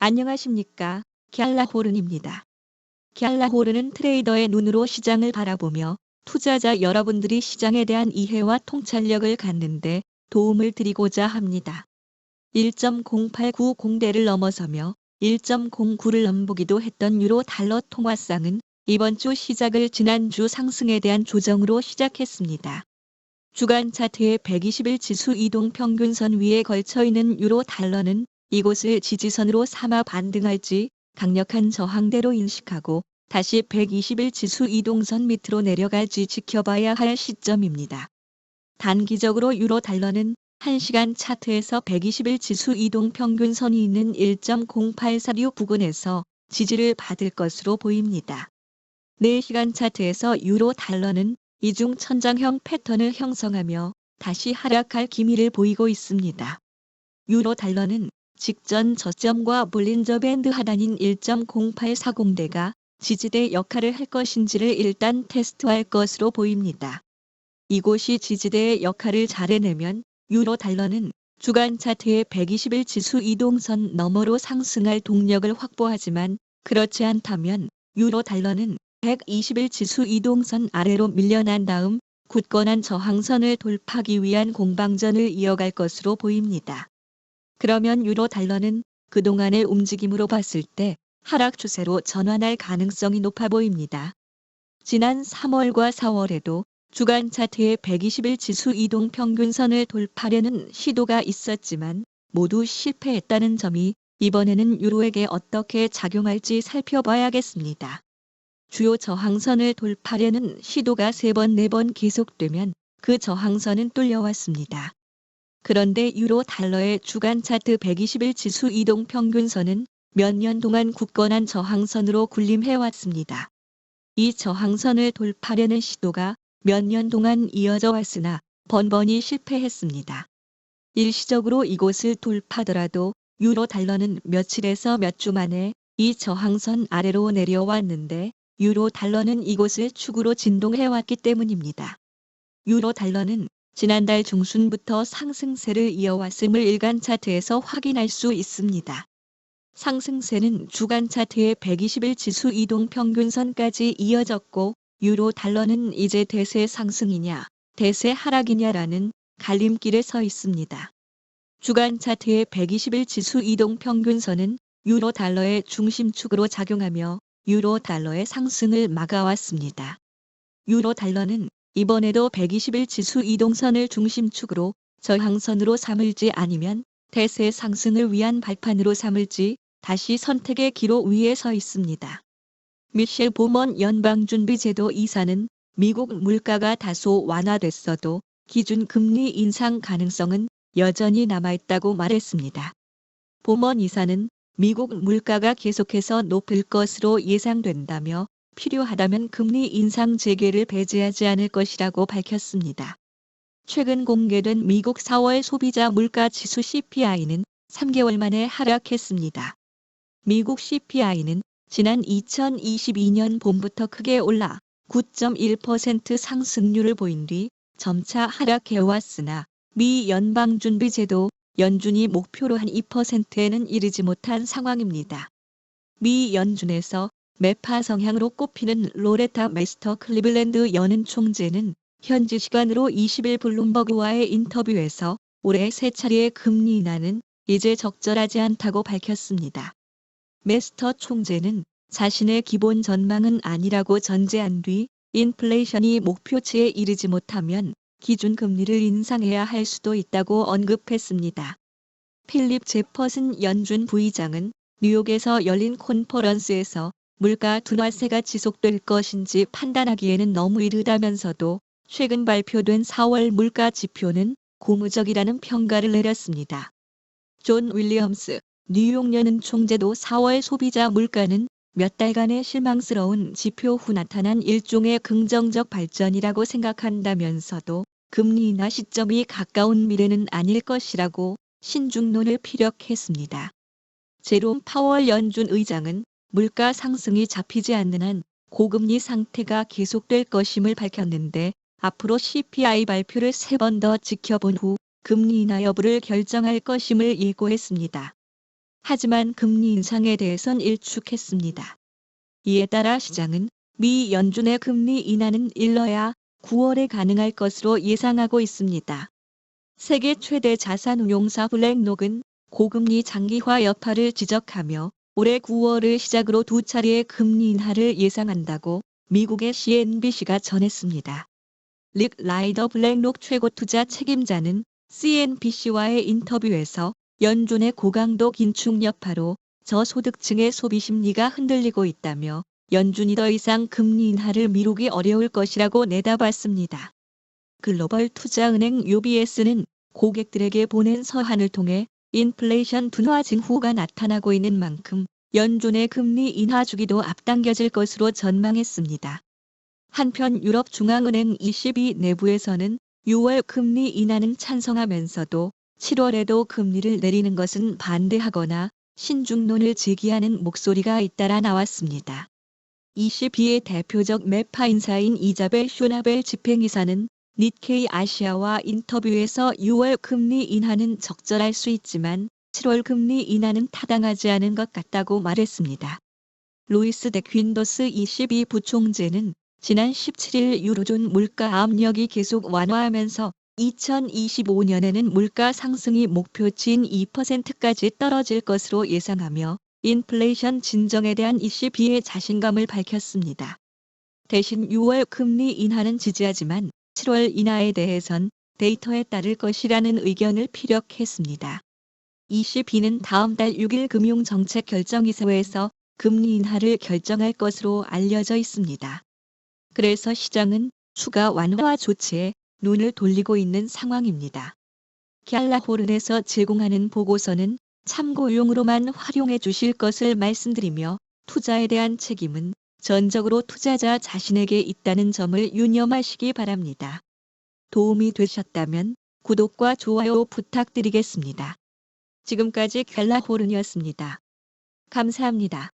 안녕하십니까. 갤라호른입니다. 갤라호른은 트레이더의 눈으로 시장을 바라보며 투자자 여러분들이 시장에 대한 이해와 통찰력을 갖는데 도움을 드리고자 합니다. 1.0890대를 넘어서며 1.09를 넘보기도 했던 유로 달러 통화상은 이번 주 시작을 지난주 상승에 대한 조정으로 시작했습니다. 주간 차트의 120일 지수 이동 평균선 위에 걸쳐 있는 유로 달러는 이곳을 지지선으로 삼아 반등할지 강력한 저항대로 인식하고 다시 120일 지수 이동선 밑으로 내려갈지 지켜봐야 할 시점입니다. 단기적으로 유로 달러는 1시간 차트에서 120일 지수 이동 평균선이 있는 1.0846 부근에서 지지를 받을 것으로 보입니다. 4시간 차트에서 유로 달러는 이중 천장형 패턴을 형성하며 다시 하락할 기미를 보이고 있습니다. 유로 달러는 직전 저점과 볼린저 밴드 하단인 1.0840대가 지지대 역할을 할 것인지를 일단 테스트할 것으로 보입니다. 이곳이 지지대의 역할을 잘 해내면 유로 달러는 주간 차트의 120일 지수 이동선 너머로 상승할 동력을 확보하지만 그렇지 않다면 유로 달러는 120일 지수 이동선 아래로 밀려난 다음 굳건한 저항선을 돌파하기 위한 공방전을 이어갈 것으로 보입니다. 그러면 유로 달러는 그동안의 움직임으로 봤을 때 하락 추세로 전환할 가능성이 높아 보입니다. 지난 3월과 4월에도 주간 차트의 120일 지수 이동 평균선을 돌파하려는 시도가 있었지만 모두 실패했다는 점이 이번에는 유로에게 어떻게 작용할지 살펴봐야겠습니다. 주요 저항선을 돌파하려는 시도가 3번, 4번 계속되면 그 저항선은 뚫려왔습니다. 그런데 유로 달러의 주간 차트 120일 지수 이동 평균선은 몇 년 동안 굳건한 저항선으로 군림해왔습니다. 이 저항선을 돌파하려는 시도가 몇 년 동안 이어져 왔으나 번번이 실패했습니다. 일시적으로 이곳을 돌파더라도 유로 달러는 며칠에서 몇 주 만에 이 저항선 아래로 내려왔는데 유로 달러는 이곳을 축으로 진동해왔기 때문입니다. 유로 달러는 지난달 중순부터 상승세를 이어왔음을 일간 차트에서 확인할 수 있습니다. 상승세는 주간 차트의 120일 지수 이동 평균선까지 이어졌고 유로 달러는 이제 대세 상승이냐 대세 하락이냐라는 갈림길에 서 있습니다. 주간 차트의 120일 지수 이동 평균선은 유로 달러의 중심축으로 작용하며 유로 달러의 상승을 막아왔습니다. 유로 달러는 이번에도 120일 지수 이동선을 중심축으로 저항선으로 삼을지 아니면 대세 상승을 위한 발판으로 삼을지 다시 선택의 기로 위에 서 있습니다. 미셸 보먼 연방준비제도 이사는 미국 물가가 다소 완화됐어도 기준 금리 인상 가능성은 여전히 남아있다고 말했습니다. 보먼 이사는 미국 물가가 계속해서 높을 것으로 예상된다며 필요하다면 금리 인상 재개를 배제하지 않을 것이라고 밝혔습니다. 최근 공개된 미국 4월 소비자 물가 지수 CPI는 3개월 만에 하락했습니다. 미국 CPI는 지난 2022년 봄부터 크게 올라 9.1% 상승률을 보인 뒤 점차 하락해왔으나 미 연방준비제도 연준이 목표로 한 2%에는 이르지 못한 상황입니다. 미 연준에서 매파 성향으로 꼽히는 로레타 메스터 클리블랜드 연은 총재는 현지 시간으로 20일 블룸버그와의 인터뷰에서 올해 세 차례의 금리 인하는 이제 적절하지 않다고 밝혔습니다. 메스터 총재는 자신의 기본 전망은 아니라고 전제한 뒤 인플레이션이 목표치에 이르지 못하면 기준 금리를 인상해야 할 수도 있다고 언급했습니다. 필립 제퍼슨 연준 부의장은 뉴욕에서 열린 콘퍼런스에서 물가 둔화세가 지속될 것인지 판단하기에는 너무 이르다면서도 최근 발표된 4월 물가 지표는 고무적이라는 평가를 내렸습니다. 존 윌리엄스 뉴욕 연은 총재도 4월 소비자 물가는 몇 달간의 실망스러운 지표 후 나타난 일종의 긍정적 발전이라고 생각한다면서도 금리 인하 시점이 가까운 미래는 아닐 것이라고 신중론을 피력했습니다. 제롬 파월 연준 의장은 물가 상승이 잡히지 않는 한 고금리 상태가 계속될 것임을 밝혔는데 앞으로 CPI 발표를 세 번 더 지켜본 후 금리 인하 여부를 결정할 것임을 예고했습니다. 하지만 금리 인상에 대해선 일축했습니다. 이에 따라 시장은 미 연준의 금리 인하는 일러야 9월에 가능할 것으로 예상하고 있습니다. 세계 최대 자산 운용사 블랙록은 고금리 장기화 여파를 지적하며 올해 9월을 시작으로 두 차례의 금리 인하를 예상한다고 미국의 CNBC가 전했습니다. 릭 라이더 블랙록 최고 투자 책임자는 CNBC와의 인터뷰에서 연준의 고강도 긴축 여파로 저소득층의 소비 심리가 흔들리고 있다며 연준이 더 이상 금리 인하를 미루기 어려울 것이라고 내다봤습니다. 글로벌 투자은행 UBS는 고객들에게 보낸 서한을 통해 인플레이션 둔화 징후가 나타나고 있는 만큼 연준의 금리 인하 주기도 앞당겨질 것으로 전망했습니다. 한편 유럽 중앙은행 ECB 내부에서는 6월 금리 인하는 찬성하면서도 7월에도 금리를 내리는 것은 반대하거나 신중론을 제기하는 목소리가 잇따라 나왔습니다. ECB의 대표적 매파 인사인 이자벨 쇼나벨 집행이사는 니케이 아시아와 인터뷰에서 6월 금리 인하는 적절할 수 있지만 7월 금리 인하는 타당하지 않은 것 같다고 말했습니다. 루이스 데 퀸더스 22 부총재는 지난 17일 유로존 물가 압력이 계속 완화하면서 2025년에는 물가 상승이 목표치인 2%까지 떨어질 것으로 예상하며 인플레이션 진정에 대한 ECB의 자신감을 밝혔습니다. 대신 6월 금리 인하는 지지하지만 7월 인하에 대해선 데이터에 따를 것이라는 의견을 피력했습니다. ECB는 다음 달 6일 금융정책결정이사회에서 금리 인하를 결정할 것으로 알려져 있습니다. 그래서 시장은 추가 완화 조치에 눈을 돌리고 있는 상황입니다. 갤라호른에서 제공하는 보고서는 참고용으로만 활용해 주실 것을 말씀드리며 투자에 대한 책임은 전적으로 투자자 자신에게 있다는 점을 유념하시기 바랍니다. 도움이 되셨다면 구독과 좋아요 부탁드리겠습니다. 지금까지 갤라호른이었습니다. 감사합니다.